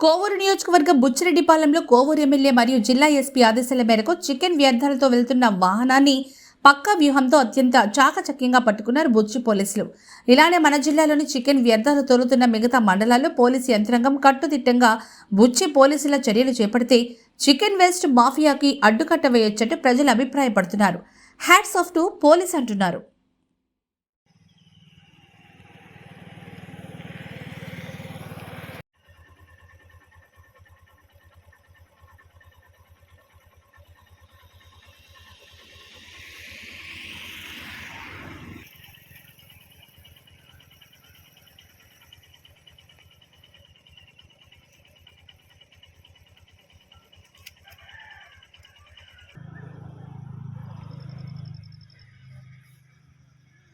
కోవూరు నియోజకవర్గం బుచ్చిరెడ్డిపాలెంలో కోవూరు ఎమ్మెల్యే మరియు జిల్లా ఎస్పీ ఆదేశాల మేరకు చికెన్ వ్యర్థాలతో వెళ్తున్న వాహనాన్ని పక్కా వ్యూహంతో అత్యంత చాకచక్యంగా పట్టుకున్నారు బుచ్చి పోలీసులు. ఇలానే మన జిల్లాలోని చికెన్ వ్యర్థాలు తోలుతున్న మిగతా మండలాల్లో పోలీసు యంత్రాంగం కట్టుదిట్టంగా బుచ్చి పోలీసుల చర్యలు చేపడితే చికెన్ వేస్ట్ మాఫియాకి అడ్డుకట్ట వేయొచ్చట ప్రజలు అభిప్రాయపడుతున్నారు. హ్యాట్స్ ఆఫ్ టు పోలీస్ అంటున్నారు.